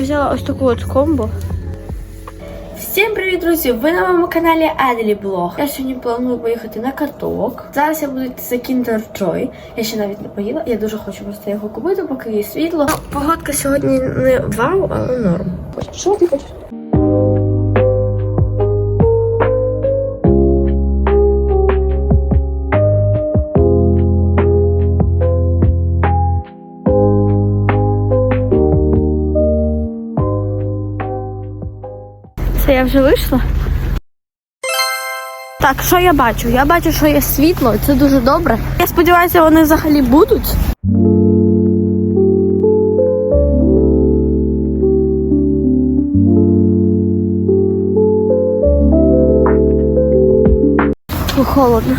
Я взяла ось таку от комбо. Всім привіт, друзі! Ви на моєму каналі Аделі Блог. Я сьогодні планую поїхати на каток. Зараз я буду йти за Kinder Joy. Я ще навіть не поїла. Я дуже хочу просто його купити, поки є світло. Погодка сьогодні не вау, але норм. Що ти хочеш? Вже вийшла. Так, що я бачу? Я бачу, що є світло, це дуже добре. Я сподіваюся, вони взагалі будуть. Холодно.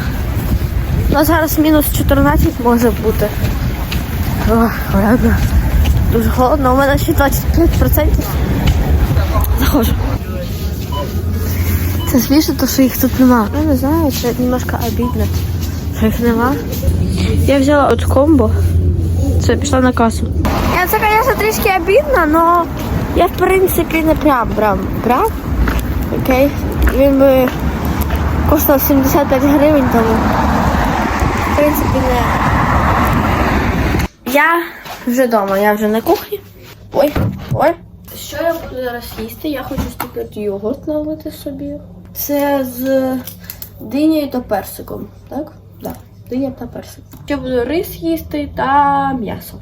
У нас зараз мінус 14 може бути. Ох, ладно. Дуже холодно, у мене ще 25%. Заходжу. Це смішно, то що їх тут нема. Я не знаю, це немножко обідно, що їх нема. Я взяла от комбо. Це пішла на касу. Я це, звісно, трішки обідно, але я в принципі не прям брав. Брав? Окей. Він би коштував 75 гривень, тому в принципі не. Я вже вдома, я вже на кухні. Ой, ой. Що я буду зараз їсти? Я хочу ступити йогурт налити собі. Це з динією та персиком, так? Так, диня та персик. Ще буду рис їсти та м'ясо.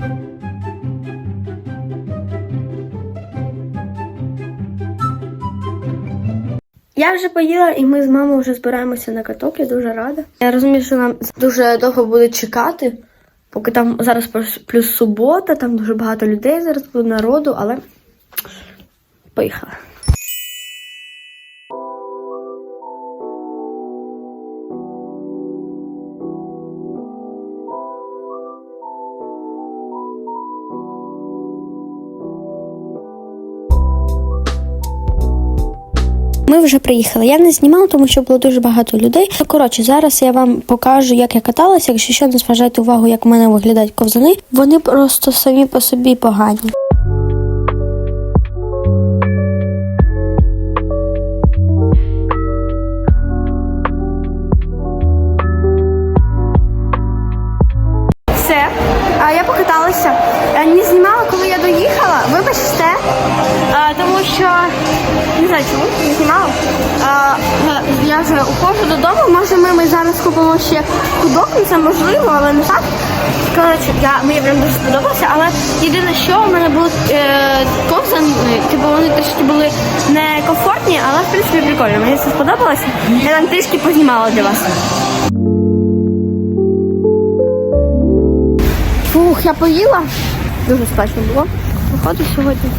Я вже поїла, і ми з мамою вже збираємося на каток. Я дуже рада. Я розумію, що нам дуже довго буде чекати, поки там зараз плюс субота, там дуже багато людей зараз буде народу, але поїхала. Вже приїхали. Я не знімала, тому що було дуже багато людей. Коротше, зараз я вам покажу, як я каталася. Якщо що, не зважайте увагу, як в мене виглядають ковзани. Вони просто самі по собі погані. Все. А я покаталася. Я не знімала, коли я доїхала. Вибачте. А, тому що не знаю чому, не знімала. А, я- я вже уходжу додому. Може, ми, ми зараз купимо ще худок, це можливо, але не так. Коротше, я, мені прям дуже сподобалося, але єдине, що в мене були е, ковзани, типу вони трішки були некомфортні, але в принципі прикольно. Мені це сподобалося. Я там трішки познімала для вас. Фух, я поїла. Дуже смачно було. Виходить сьогодні.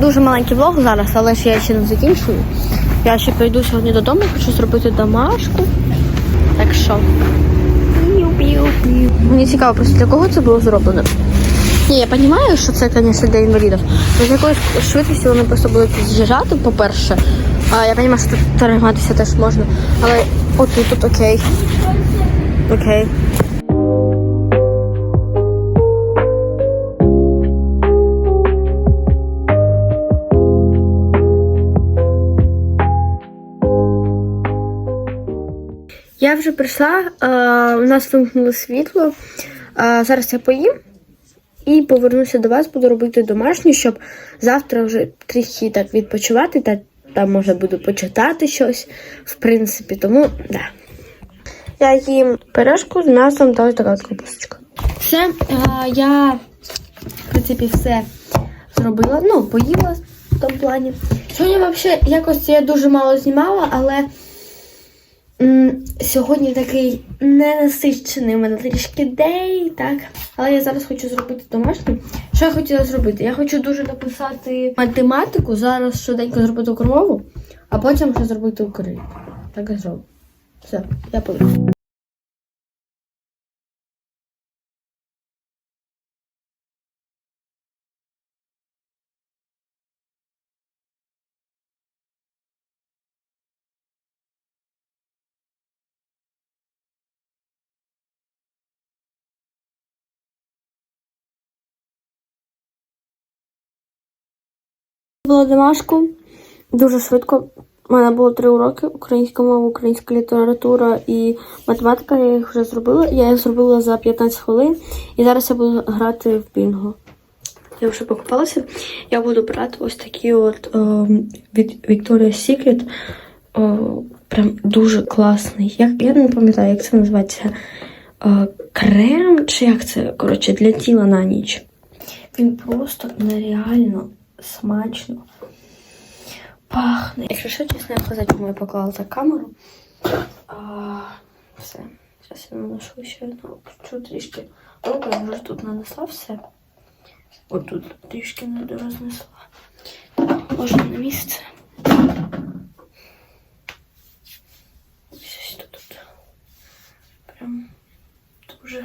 Дуже маленький влог зараз, але ж я ще не закінчую. Я ще прийду сьогодні додому, хочу зробити домашку. Так що. Мені цікаво просто для кого це було зроблено. Ні, я розумію, що це, звісно, для інвалідів. Але з якоюсь швидкістю вони просто будуть з'їжджати, по-перше. А я розумію, що тут торгуватися теж можна. Але отут тут окей. Окей. Я вже прийшла, е, у нас вимкнуло світло. Е, зараз я поїм і повернуся до вас, буду робити домашню, щоб завтра вже трохи так відпочивати, та там може буду почитати щось, в принципі, тому да. Я їм пирожку з м'ясом та ось така капусточка. Все, е, я в принципі все зробила. Ну, поїла в тому плані. Сьогодні взагалі якось я дуже мало знімала, але. Сьогодні такий ненасичений у мене трішки день, так. Але я зараз хочу зробити домашню. Що я хотіла зробити? Я хочу дуже написати математику, зараз швиденько зробити кормову, а потім ще зробити Україну. Так і зроблю. Все, я поїхала. Була домашку дуже швидко. У мене було три уроки: українська мова, українська література і математика. Я їх вже зробила. Я їх зробила за 15 хвилин. І зараз я буду грати в бінго. Я вже покупалася. Я буду брати ось такі от е, від Victoria's Secret. Прям дуже класний. Я, я не пам'ятаю, як це називається. Е, крем чи як це? Коротше, для тіла на ніч. Він просто нереально смачно пахне. Якщо що, чесно, я сказати, чому я поклала за камеру. А, все. Зараз я наношу ще одну чуть трішки. Руку я вже тут нанесла все. Отут трішки не дорознесла. Можна на місце. Щось тут, тут. Прям дуже.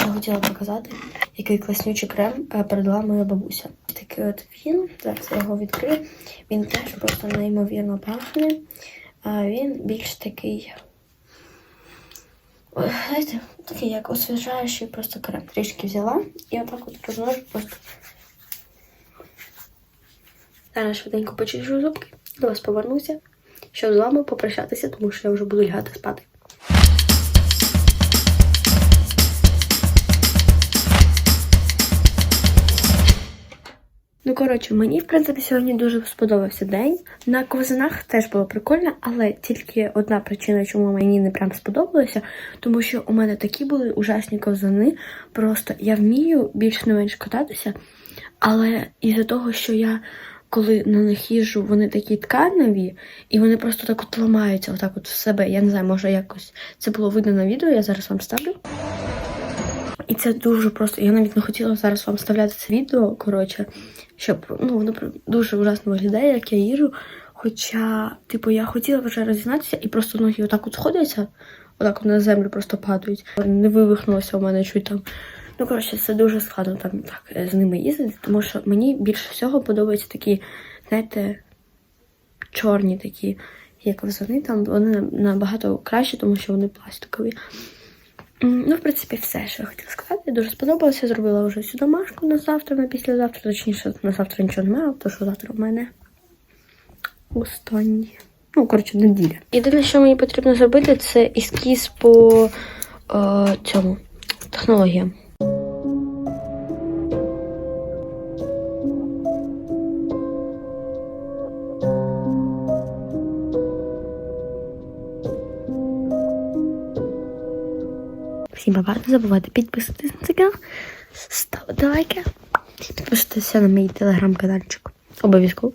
Я хотіла показати, який класнючий крем е, передала моя бабуся. Такий от він, зараз я його відкрию. Він теж просто неймовірно пахне. А він більш такий. Знаєте, такий як освіжаючий просто крем. Трішки взяла і отак от розмножу просто. Зараз швиденько почищу зубки, до вас повернуся, щоб з вами попрощатися, тому що я вже буду лягати спати. Ну, коротше, мені, в принципі, сьогодні дуже сподобався день. На ковзанах теж було прикольно, але тільки одна причина, чому мені не прям сподобалося, тому що у мене такі були ужасні ковзани. Просто я вмію більш не менш кататися, але із-за того, що я коли на них їжджу, вони такі тканеві, і вони просто так от ламаються, отак от в себе. Я не знаю, може якось це було видно на відео, я зараз вам ставлю. І це дуже просто. Я навіть не хотіла зараз вам вставляти це відео, коротше, щоб ну воно дуже ужасно виглядає, як я їжу. Хоча, типу, я хотіла вже розігнатися і просто ноги отак от сходяться, отак от на землю просто падають. Не вивихнулося у мене чуть там. Ну, коротше, це дуже складно там так е, з ними їздити, тому що мені більше всього подобаються такі, знаєте, чорні такі, як ковзани, там вони набагато краще, тому що вони пластикові. Ну, в принципі, все, що я хотіла сказати. Дуже сподобалося. Зробила вже всю домашку на завтра, на післязавтра. Точніше, на завтра нічого немає, тому що завтра в мене останні. Ну, коротше, неділя. Єдине, що мені потрібно зробити, це ескіз по о, цьому технологіям. Всім па-па, не забувайте підписатись на цей канал, ставити лайки, підписатися на мій телеграм-канальчик. Обов'язково.